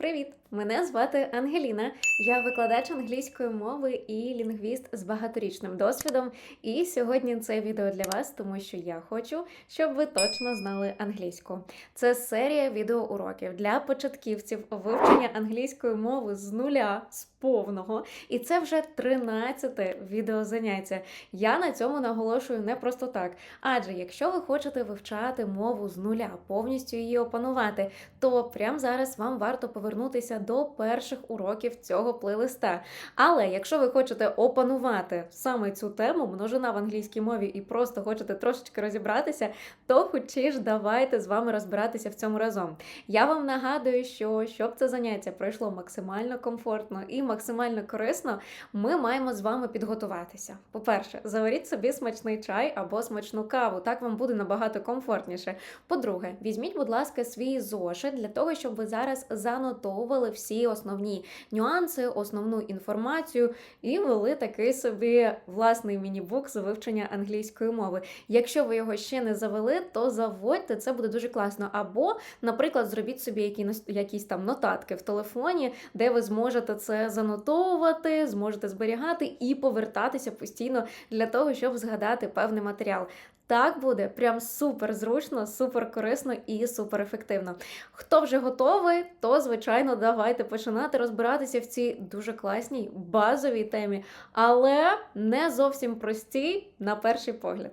Привіт! Мене звати Ангеліна. Я викладач англійської мови і лінгвіст з багаторічним досвідом. І сьогодні це відео для вас, тому що я хочу, щоб ви точно знали англійську. Це серія відеоуроків для початківців вивчення англійської мови з нуля, з повного. І це вже 13 відеозаняття. Я на цьому наголошую не просто так. Адже якщо ви хочете вивчати мову з нуля, повністю її опанувати, то прямо зараз вам варто повернутися до перших уроків цього плейлиста. Але якщо ви хочете опанувати саме цю тему, множина в англійській мові, і просто хочете трошечки розібратися, то хочі ж давайте з вами розбиратися в цьому разом. Я вам нагадую, що щоб це заняття пройшло максимально комфортно і максимально корисно, ми маємо з вами підготуватися. По-перше, заваріть собі смачний чай або смачну каву, так вам буде набагато комфортніше. По-друге, візьміть, будь ласка, свій зошит для того, щоб ви зараз занотовували всі основні нюанси, основну інформацію і вели такий собі власний міні-бук з вивчення англійської мови. Якщо ви його ще не завели, то заводьте, це буде дуже класно. Або, наприклад, зробіть собі якісь, якісь там нотатки в телефоні, де ви зможете це занотовувати, зможете зберігати і повертатися постійно для того, щоб згадати певний матеріал. Так буде прям супер зручно, супер корисно і супер ефективно. Хто вже готовий, то звичайно давайте починати розбиратися в цій дуже класній базовій темі, але не зовсім простій на перший погляд.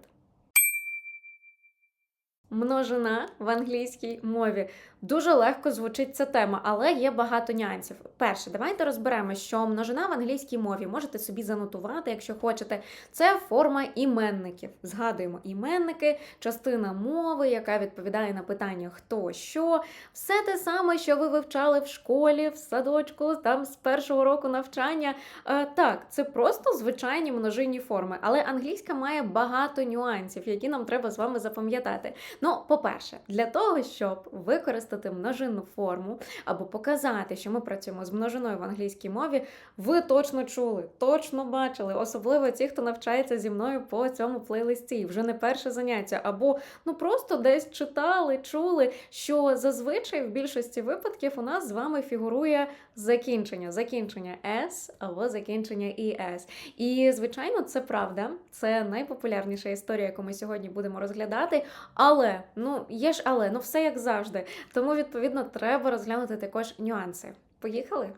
Множина в англійській мові дуже легко звучить ця тема, але є багато нюансів. Перше, давайте розберемо, що множина в англійській мові можете собі занотувати, якщо хочете. Це форма іменників. Згадуємо іменники, частина мови, яка відповідає на питання хто що. Все те саме, що ви вивчали в школі, в садочку, там з першого року навчання. Е, так, це просто звичайні множинні форми, але англійська має багато нюансів, які нам треба з вами запам'ятати. Ну, по-перше, для того, щоб використати множинну форму або показати, що ми працюємо з множиною в англійській мові, ви точно чули, точно бачили, особливо ті, хто навчається зі мною по цьому плейлисті, вже не перше заняття, або ну просто десь читали, чули, що зазвичай в більшості випадків у нас з вами фігурує закінчення, закінчення S або закінчення ES. І, звичайно, це правда, це найпопулярніша історія, яку ми сьогодні будемо розглядати. Але ну є ж але, ну все як завжди. Тому відповідно треба розглянути також нюанси. Поїхали?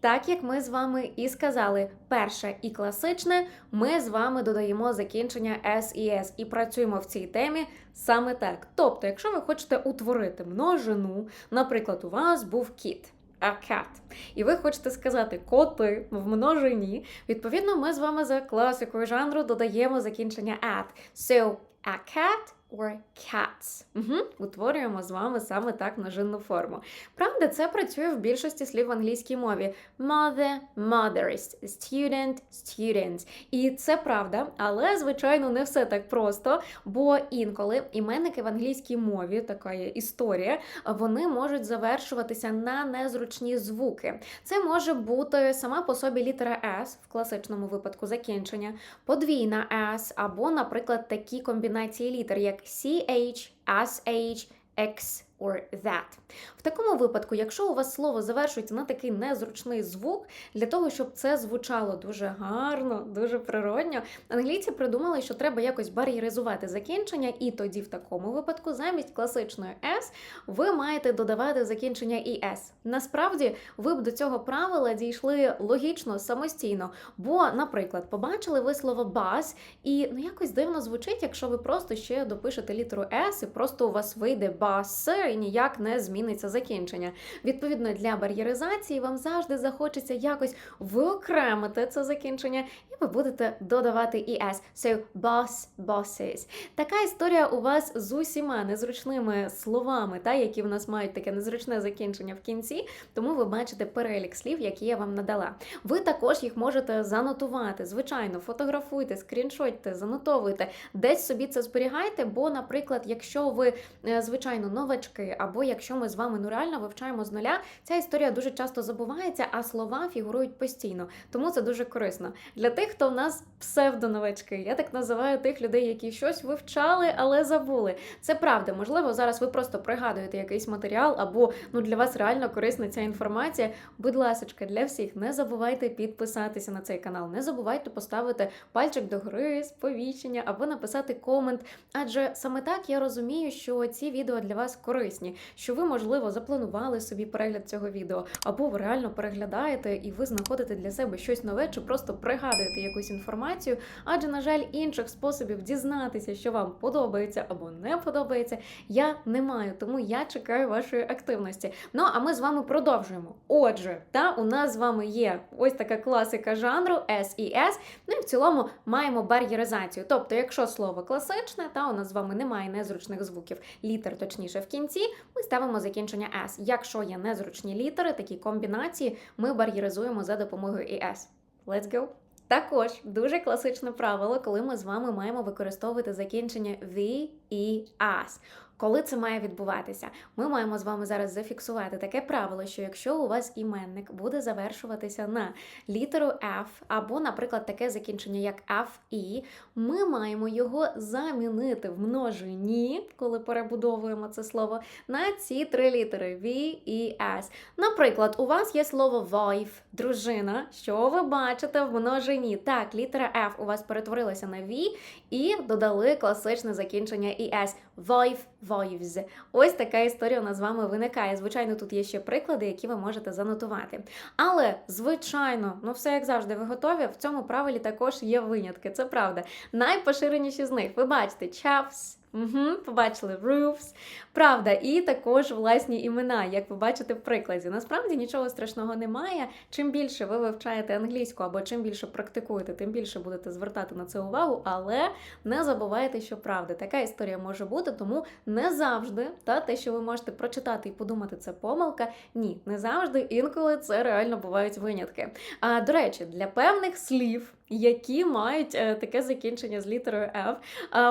Так як ми з вами і сказали, перше і класичне, ми з вами додаємо закінчення S і S і працюємо в цій темі саме так. Тобто, якщо ви хочете утворити множину, наприклад, у вас був кіт. A cat. І ви хочете сказати коти в множині. Відповідно, ми з вами за класикою жанру додаємо закінчення at. So, a cat or cats. Угу. Утворюємо з вами саме так множинну форму. Правда, це працює в більшості слів в англійській мові: mother, mothers, student, students. І це правда, але звичайно не все так просто, бо інколи іменники в англійській мові, така є історія, вони можуть завершуватися на незручні звуки. Це може бути сама по собі літера S в класичному випадку закінчення, подвійна S, або, наприклад, такі комбінації літер, як CH, SH, X or that. В такому випадку, якщо у вас слово завершується на такий незручний звук, для того, щоб це звучало дуже гарно, дуже природньо, англійці придумали, що треба якось бар'єризувати закінчення, і тоді в такому випадку замість класичної S ви маєте додавати закінчення «es». Насправді, ви б до цього правила дійшли логічно, самостійно. Бо, наприклад, побачили ви слово bus, і ну якось дивно звучить, якщо ви просто ще допишете літеру S, і просто у вас вийде bus, і ніяк не зміниться закінчення. Відповідно, для бар'єризації вам завжди захочеться якось виокремити це закінчення, і ви будете додавати «es». So, boss, bosses. Така історія у вас з усіма незручними словами, та, які в нас мають таке незручне закінчення в кінці, тому ви бачите перелік слів, які я вам надала. Ви також їх можете занотувати. Звичайно, фотографуйте, скріншотьте, занотовуйте, десь собі це зберігайте, бо, наприклад, якщо ви, е, звичайно, новачки, книжки, або якщо ми з вами ну реально вивчаємо з нуля, ця історія дуже часто забувається, а слова фігурують постійно. Тому це дуже корисно. Для тих, хто в нас псевдоновачки, я так називаю тих людей, які щось вивчали, але забули. Це правда. Можливо, зараз ви просто пригадуєте якийсь матеріал, або ну для вас реально корисна ця інформація. Будь ласочка, для всіх не забувайте підписатися на цей канал, не забувайте поставити пальчик до гори, сповіщення або написати комент. Адже саме так я розумію, що ці відео для вас корисні, що ви, можливо, запланували собі перегляд цього відео, або ви реально переглядаєте і ви знаходите для себе щось нове, чи просто пригадуєте якусь інформацію. Адже, на жаль, інших способів дізнатися, що вам подобається або не подобається, я не маю. Тому я чекаю вашої активності. Ну а ми з вами продовжуємо. Отже, та у нас з вами є ось така класика жанру SES, Ну і в цілому маємо бар'єризацію. Тобто, якщо слово класичне, та у нас з вами немає незручних звуків, літер, точніше в кінці, ми ставимо закінчення S. Якщо є незручні літери, такі комбінації, ми бар'єризуємо за допомогою ES. Let's go! Також дуже класичне правило, коли ми з вами маємо використовувати закінчення V і AS. Коли це має відбуватися? Ми маємо з вами зараз зафіксувати таке правило, що якщо у вас іменник буде завершуватися на літеру F, або, наприклад, таке закінчення, як FE, ми маємо його замінити в множині, коли перебудовуємо це слово, на ці три літери V і S. Наприклад, у вас є слово wife, дружина. Що ви бачите в множині? Так, літера F у вас перетворилася на V і додали класичне закінчення ES. Wife, wives. Ось така історія у нас з вами виникає. Звичайно, тут є ще приклади, які ви можете занотувати. Але, звичайно, ну все як завжди, ви готові. В цьому правилі також є винятки. Це правда. Найпоширеніші з них ви бачите chaps, Угу, побачили roofs. Правда, і також власні імена, як ви бачите в прикладі. Насправді нічого страшного немає. Чим більше ви вивчаєте англійську або чим більше практикуєте, тим більше будете звертати на це увагу. Але не забувайте, що правда, така історія може бути, тому не завжди та те, що ви можете прочитати і подумати, це помилка. Ні, не завжди. Інколи це реально бувають винятки. А до речі, для певних слів. Які мають е, таке закінчення з літерою F,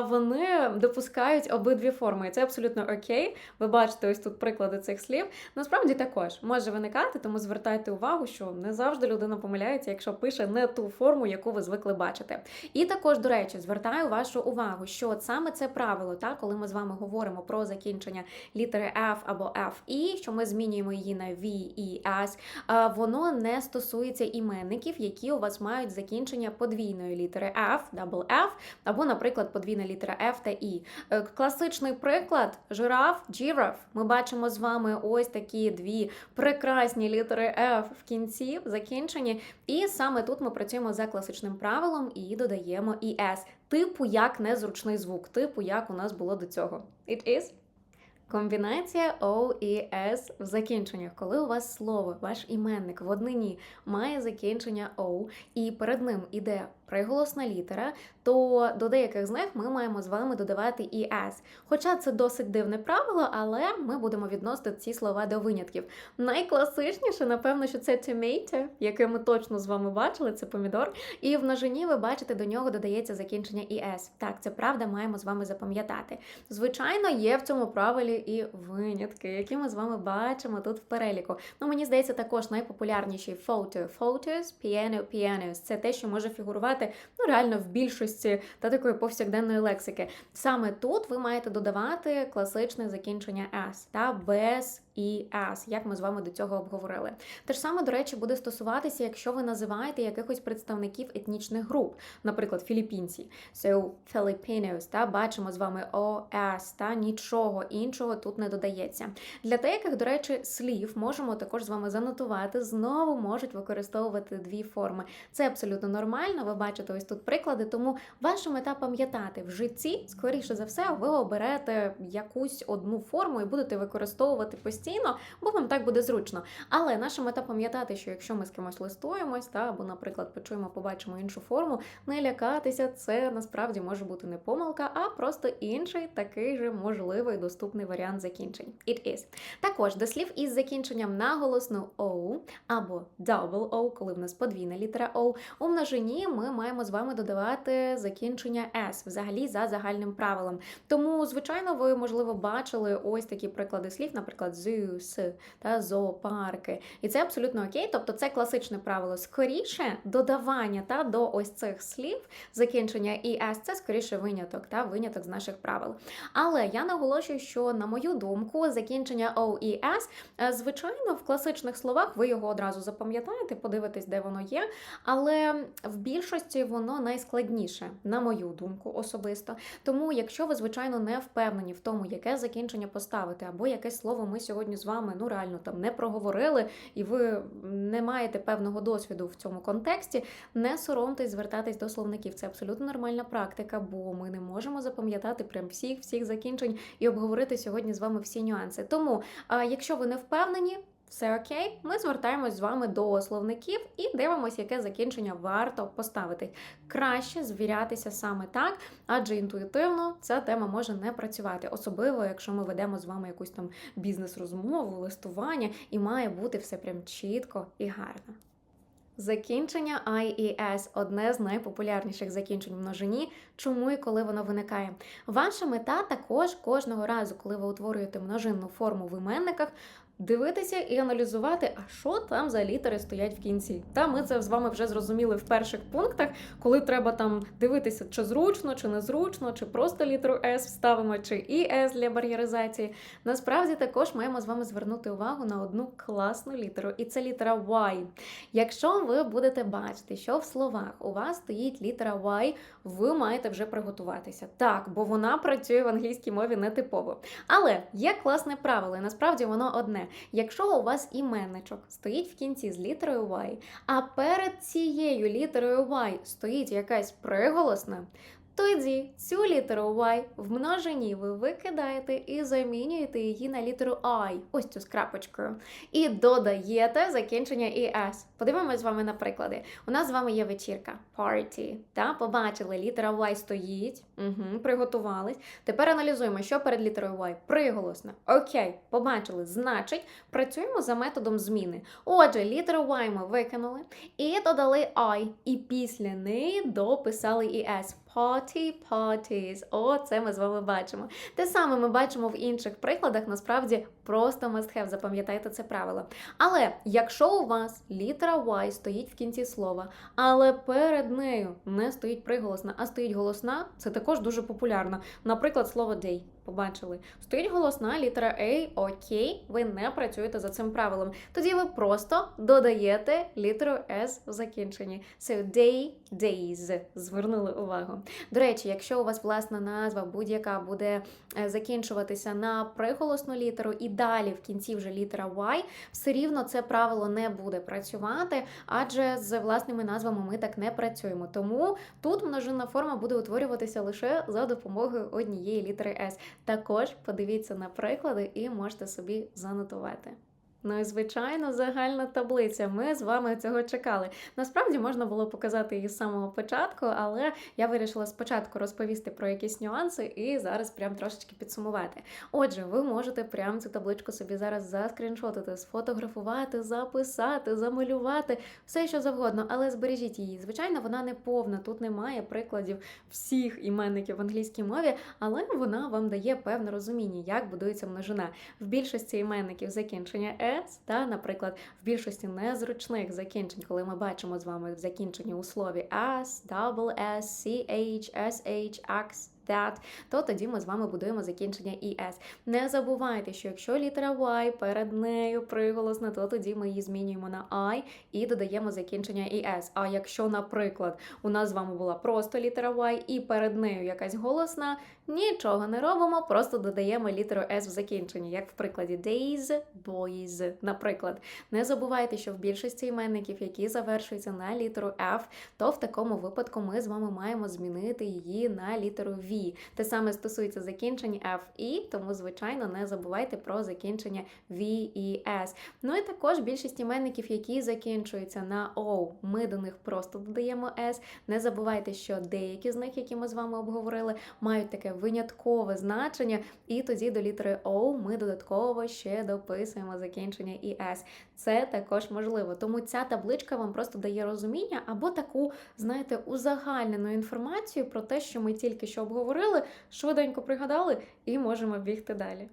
вони допускають обидві форми. І це абсолютно окей. Ви бачите ось тут приклади цих слів. Насправді також може виникати, тому звертайте увагу, що не завжди людина помиляється, якщо пише не ту форму, яку ви звикли бачити. І також, до речі, звертаю вашу увагу, що от саме це правило, так, коли ми з вами говоримо про закінчення літери F або FE, що ми змінюємо її на V і S, воно не стосується іменників, які у вас мають закінчення подвійної літери F, double F, або, наприклад, подвійна літера F та E. Е, Класичний приклад жираф, giraffe. Ми бачимо з вами ось такі дві прекрасні літери F в кінці, в закінченні. І саме тут ми працюємо за класичним правилом і додаємо ES. Типу як незручний звук, типу як у нас було до цього. It is. Комбінація O і S в закінченнях, коли у вас слово, ваш іменник в однині має закінчення O, і перед ним іде приголосна літера, то до деяких з них ми маємо з вами додавати і S. Хоча це досить дивне правило, але ми будемо відносити ці слова до винятків. Найкласичніше, напевно, що це tomato, яке ми точно з вами бачили, це помідор. І в множині ви бачите, до нього додається закінчення і S. Так, це правда, маємо з вами запам'ятати. Звичайно, є в цьому правилі і винятки, які ми з вами бачимо тут в переліку. Ну, мені здається, також найпопулярніші photo, photos, piano, pianos. Це те, що може фігурувати ну, реально в більшості та такої повсякденної лексики. Саме тут ви маєте додавати класичне закінчення S та без і as, як ми з вами до цього обговорили. Те ж саме, до речі, буде стосуватися, якщо ви називаєте якихось представників етнічних груп, наприклад, філіппінці. So, Filipinos, та бачимо з вами OS, та нічого іншого тут не додається. Для деяких, до речі, слів можемо також з вами занотувати, знову можуть використовувати дві форми. Це абсолютно нормально. Ви бачите ось тут приклади, тому ваша мета пам'ятати в житті, скоріше за все, ви оберете якусь одну форму і будете використовувати постійно постійно, бо вам так буде зручно. Але наша мета пам'ятати, що якщо ми з кимось листуємось, та або, наприклад, почуємо, побачимо іншу форму, не лякатися, це насправді може бути не помилка, а просто інший такий же можливий доступний варіант закінчень. It is. Також до слів із закінченням на O або double O, коли в нас подвійна літера O, у множині ми маємо з вами додавати закінчення S, взагалі за загальним правилом. Тому, звичайно, ви, можливо, бачили ось такі приклади слів, наприклад, zoos та зоопарки. І це абсолютно окей. Тобто це класичне правило. Скоріше додавання та до ось цих слів закінчення «es» – це скоріше виняток, та виняток з наших правил. Але я наголошую, що на мою думку, закінчення «o» і «s», е, звичайно, в класичних словах ви його одразу запам'ятаєте, подивитесь, де воно є. Але в більшості воно найскладніше, на мою думку, особисто. Тому, якщо ви, звичайно, не впевнені в тому, яке закінчення поставити, або якесь слово ми сьогодні з вами ну реально там не проговорили, і ви не маєте певного досвіду в цьому контексті, не соромтесь звертатись до словників. Це абсолютно нормальна практика, бо ми не можемо запам'ятати прям всіх всіх закінчень і обговорити сьогодні з вами всі нюанси. Тому, якщо ви не впевнені. Все окей, ми звертаємось з вами до словників і дивимося, яке закінчення варто поставити. Краще звірятися саме так, адже інтуїтивно ця тема може не працювати, особливо якщо ми ведемо з вами якусь там бізнес-розмову, листування, і має бути все прям чітко і гарно. Закінчення I і – одне з найпопулярніших закінчень в множині. Чому і коли воно виникає? Ваша мета також кожного разу, коли ви утворюєте множинну форму в іменниках, дивитися і аналізувати, а що там за літери стоять в кінці. Та ми це з вами вже зрозуміли в перших пунктах, коли треба там дивитися, чи зручно, чи незручно, чи просто літеру S вставимо, чи і S для бар'єризації. Насправді також маємо з вами звернути увагу на одну класну літеру, і це літера Y. Якщо ви будете бачити, що в словах у вас стоїть літера Y, ви маєте вже приготуватися. Так, бо вона працює в англійській мові нетипово. Але є класне правило, і насправді воно одне. Якщо у вас іменничок стоїть в кінці з літерою Y, а перед цією літерою Y стоїть якась приголосна, тоді цю літеру Y в множині ви викидаєте і замінюєте її на літеру I, ось цю з крапочкою, і додаєте закінчення «es». Подивимось з вами на приклади. У нас з вами є вечірка, party, та? Побачили, літера Y стоїть, угу, приготувались. Тепер аналізуємо, що перед літерою Y. Приголосна. Окей, побачили. Значить, працюємо за методом зміни. Отже, літеру Y ми викинули і додали I, і після неї дописали «es». Party, parties. О, це ми з вами бачимо. Те саме ми бачимо в інших прикладах, насправді просто must have, запам'ятайте це правило. Але якщо у вас літера Y стоїть в кінці слова, але перед нею не стоїть приголосна, а стоїть голосна, це також дуже популярно. Наприклад, слово day. Побачили, стоїть голосна літера A, окей, ви не працюєте за цим правилом. Тоді ви просто додаєте літеру S в закінченні. So day, days. Звернули увагу. До речі, якщо у вас власна назва будь-яка буде закінчуватися на приголосну літеру і далі в кінці вже літера Y, все рівно це правило не буде працювати, адже з власними назвами ми так не працюємо. Тому тут множинна форма буде утворюватися лише за допомогою однієї літери S. Також подивіться на приклади і можете собі занотувати. Ну і звичайно, загальна таблиця. Ми з вами цього чекали. Насправді можна було показати її з самого початку, але я вирішила спочатку розповісти про якісь нюанси і зараз прям трошечки підсумувати. Отже, ви можете прям цю табличку собі зараз заскріншотити, сфотографувати, записати, замалювати, все що завгодно, але збережіть її. Звичайно, вона не повна. Тут немає прикладів всіх іменників в англійській мові, але вона вам дає певне розуміння, як будується множина. В більшості іменників закінчення «е» S, та, наприклад, в більшості незручних закінчень, коли ми бачимо з вами закінчення у слові S, double S, CH, SH, X, that, то тоді ми з вами будуємо закінчення ES. Не забувайте, що якщо літера Y перед нею приголосна, то тоді ми її змінюємо на I і додаємо закінчення ES. А якщо, наприклад, у нас з вами була просто літера Y і перед нею якась голосна, нічого не робимо, просто додаємо літеру S в закінченні, як в прикладі days, boys, наприклад. Не забувайте, що в більшості іменників, які завершуються на літеру F, то в такому випадку ми з вами маємо змінити її на літеру V. V. Те саме стосується закінчень F, E, тому, звичайно, не забувайте про закінчення V і S. Ну і також більшість іменників, які закінчуються на O, ми до них просто додаємо S. Не забувайте, що деякі з них, які ми з вами обговорили, мають таке виняткове значення, і тоді до літери O ми додатково ще дописуємо закінчення і S. Це також можливо. Тому ця табличка вам просто дає розуміння або таку, знаєте, узагальнену інформацію про те, що ми тільки що обговорили, швиденько пригадали і можемо бігти далі.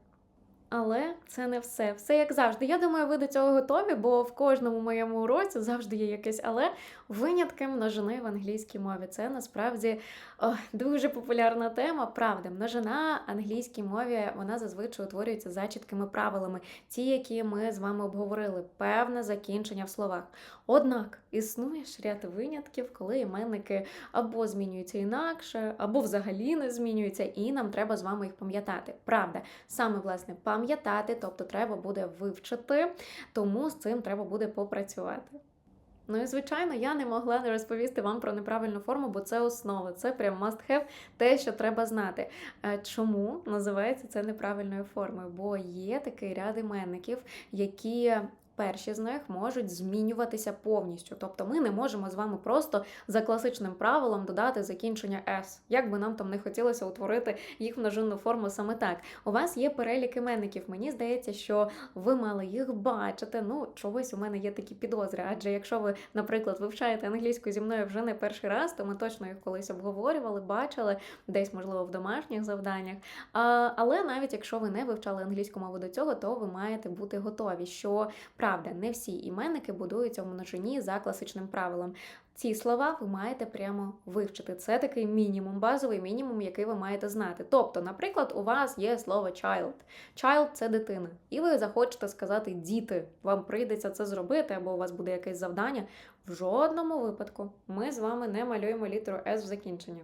Але це не все. Все як завжди. Я думаю, ви до цього готові, бо в кожному моєму уроці завжди є якесь але винятки множини в англійській мові. Це насправді о, дуже популярна тема. Правда, множина англійській мові вона зазвичай утворюється за чіткими правилами, ті, які ми з вами обговорили, певне закінчення в словах. Однак існує ж ряд винятків, коли іменники або змінюються інакше, або взагалі не змінюються, і нам треба з вами їх пам'ятати. Правда, саме власне пам'ятати, тобто треба буде вивчити, тому з цим треба буде попрацювати. Ну і звичайно, я не могла не розповісти вам про неправильну форму, бо це основа, це прям must have, те, що треба знати. Е, Чому називається це неправильною формою? Бо є такий ряд іменників, які. Перші з них можуть змінюватися повністю. Тобто ми не можемо з вами просто за класичним правилом додати закінчення S. Як би нам там не хотілося утворити їх множинну форму саме так. У вас є перелік іменників. Мені здається, що ви мали їх бачити. Ну, чогось у мене є такі підозри. Адже якщо ви, наприклад, вивчаєте англійську зі мною вже не перший раз, то ми точно їх колись обговорювали, бачили, десь, можливо, в домашніх завданнях. А, але навіть якщо ви не вивчали англійську мову до цього, то ви маєте бути готові, що правда, не всі іменники будуються в множині за класичним правилом. Ці слова ви маєте прямо вивчити. Це такий мінімум, базовий мінімум, який ви маєте знати. Тобто, наприклад, у вас є слово child. Child – це дитина. І ви захочете сказати діти. Вам прийдеться це зробити, або у вас буде якесь завдання. В жодному випадку ми з вами не малюємо літеру S в закінченні.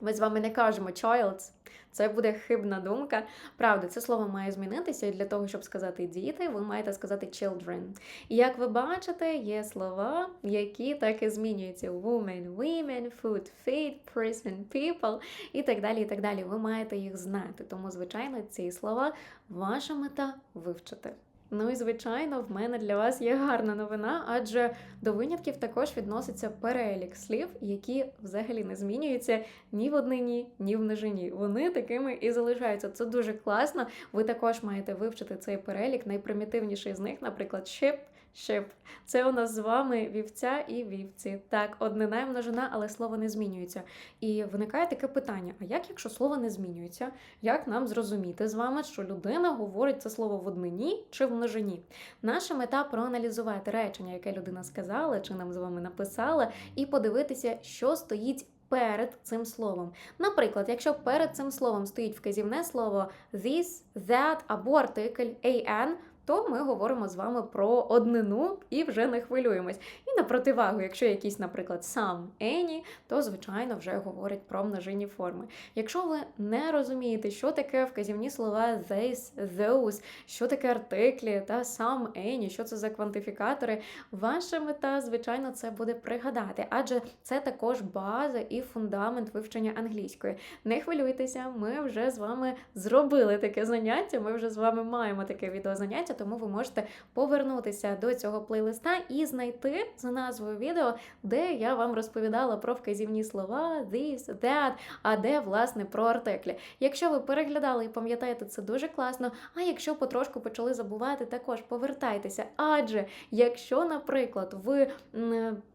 Ми з вами не кажемо childs. Це буде хибна думка. Правда, це слово має змінитися, і для того, щоб сказати діти, ви маєте сказати children. І як ви бачите, є слова, які так і змінюються: woman, women, food, feed, person, people і так далі. і так далі. Ви маєте їх знати. Тому, звичайно, ці слова ваша мета вивчити. Ну і звичайно, в мене для вас є гарна новина, адже до винятків також відноситься перелік слів, які взагалі не змінюються ні в однині, ні в нижині. Вони такими і залишаються. Це дуже класно. Ви також маєте вивчити цей перелік. Найпримітивніший з них, наприклад, ship, ship. Це у нас з вами вівця і вівці. Так, однина і множина, але слово не змінюється. І виникає таке питання: а як, якщо слово не змінюється, як нам зрозуміти з вами, що людина говорить це слово в однині чи в множині? Наша мета проаналізувати речення, яке людина сказала, чи нам з вами написала, і подивитися, що стоїть. Перед цим словом. Наприклад, якщо перед цим словом стоїть вказівне слово this, that або артикль an, то ми говоримо з вами про однину і вже не хвилюємось. І на противагу, якщо якийсь, наприклад, some, any, то звичайно вже говорить про множинні форми. Якщо ви не розумієте, що таке вказівні слова this, those, що таке артиклі та some, any, що це за квантифікатори, ваша мета, звичайно, це буде пригадати, адже це також база і фундамент вивчення англійської. Не хвилюйтеся, ми вже з вами зробили таке заняття. Ми вже з вами маємо таке відеозаняття, тому ви можете повернутися до цього плейлиста і знайти за назвою відео, де я вам розповідала про вказівні слова, this, that, а де власне про артиклі. Якщо ви переглядали і пам'ятаєте, це дуже класно. А якщо потрошку почали забувати, також повертайтеся. Адже якщо, наприклад, ви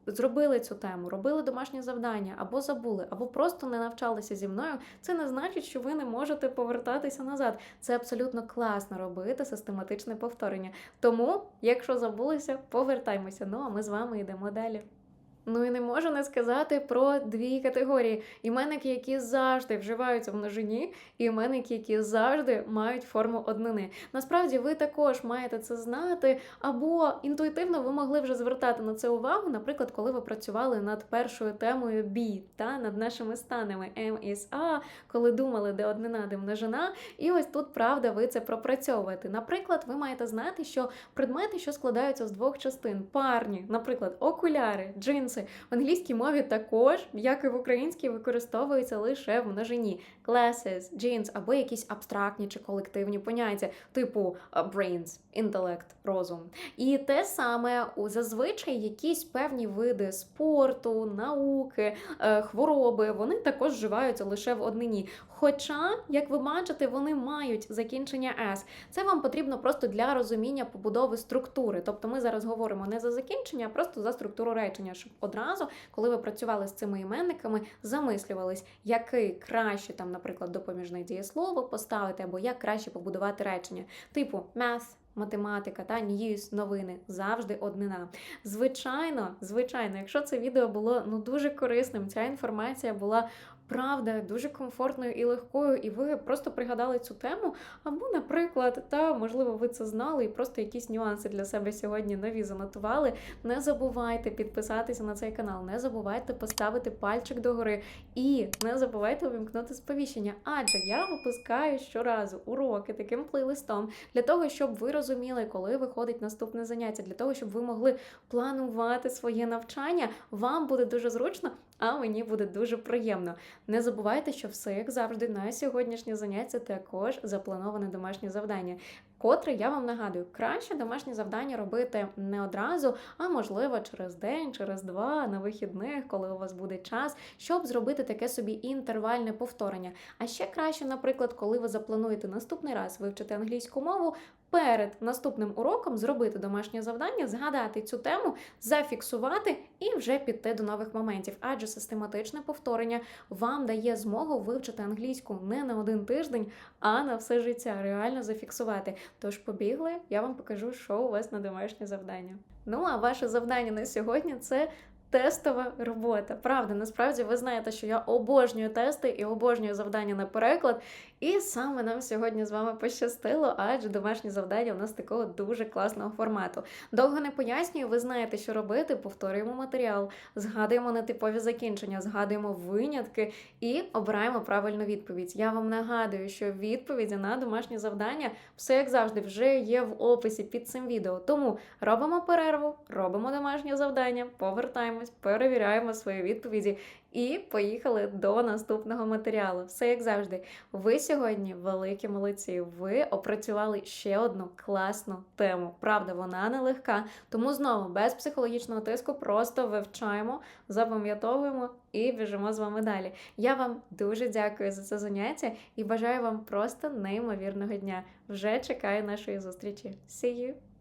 зробили цю тему, робили домашнє завдання, або забули, або просто не навчалися зі мною, це не значить, що ви не можете повертатися назад. Це абсолютно класно робити систематичне повторення. Тому, якщо забулися, повертаймося. Ну а ми з вами йдемо далі. Ну і не можу не сказати про дві категорії: іменники, які завжди вживаються в множині, і іменники, які завжди мають форму однини. Насправді, ви також маєте це знати, або інтуїтивно ви могли вже звертати на це увагу, наприклад, коли ви працювали над першою темою be, та над нашими станами M is A, коли думали, де однина, де множина. І ось тут правда, ви це пропрацьовуєте. Наприклад, ви маєте знати, що предмети, що складаються з двох частин, парні, наприклад, окуляри, джинси. Плюси. В англійській мові також, як і в українській, використовуються лише в множині classes, jeans або якісь абстрактні чи колективні поняття, типу brains, інтелект, розум. І те саме у зазвичай якісь певні види спорту, науки, е, хвороби, вони також вживаються лише в однині. Хоча, як ви бачите, вони мають закінчення S. Це вам потрібно просто для розуміння побудови структури. Тобто ми зараз говоримо не за закінчення, а просто за структуру речення, щоб одразу, коли ви працювали з цими іменниками, замислювались, який краще там, наприклад, допоміжне дієслово поставити, або як краще побудувати речення, типу math, Математика та news, новини завжди однина. Звичайно, звичайно, якщо це відео було ну дуже корисним, ця інформація була правда дуже комфортною і легкою, і ви просто пригадали цю тему. Або, наприклад, та можливо, ви це знали і просто якісь нюанси для себе сьогодні нові занотували. Не забувайте підписатися на цей канал, не забувайте поставити пальчик догори і не забувайте увімкнути сповіщення. Адже я випускаю щоразу уроки таким плейлистом для того, щоб ви розуміли, коли виходить наступне заняття, для того, щоб ви могли планувати своє навчання. Вам буде дуже зручно, а мені буде дуже приємно. Не забувайте, що все, як завжди, на сьогоднішнє заняття також заплановане домашнє завдання. Котре я вам нагадую, краще домашні завдання робити не одразу, а можливо через день, через два на вихідних, коли у вас буде час, щоб зробити таке собі інтервальне повторення. А ще краще, наприклад, коли ви заплануєте наступний раз вивчити англійську мову. Перед наступним уроком зробити домашнє завдання, згадати цю тему, зафіксувати і вже піти до нових моментів. Адже систематичне повторення вам дає змогу вивчити англійську не на один тиждень, а на все життя. Реально зафіксувати. Тож побігли, я вам покажу, що у вас на домашнє завдання. Ну а ваше завдання на сьогодні це. Тестова робота. Правда, насправді ви знаєте, що я обожнюю тести і обожнюю завдання на переклад. І саме нам сьогодні з вами пощастило, адже домашні завдання у нас такого дуже класного формату. Довго не пояснюю, ви знаєте, що робити. Повторюємо матеріал, згадуємо нетипові закінчення, згадуємо винятки і обираємо правильну відповідь. Я вам нагадую, що відповіді на домашні завдання все як завжди вже є в описі під цим відео. Тому робимо перерву, робимо домашнє завдання, повертаємось, перевіряємо свої відповіді і поїхали до наступного матеріалу. Все як завжди. Ви сьогодні великі молодці. Ви опрацювали ще одну класну тему. Правда, вона нелегка. Тому знову без психологічного тиску просто вивчаємо, запам'ятовуємо і біжимо з вами далі. Я вам дуже дякую за це заняття і бажаю вам просто неймовірного дня. Вже чекаю нашої зустрічі. See you!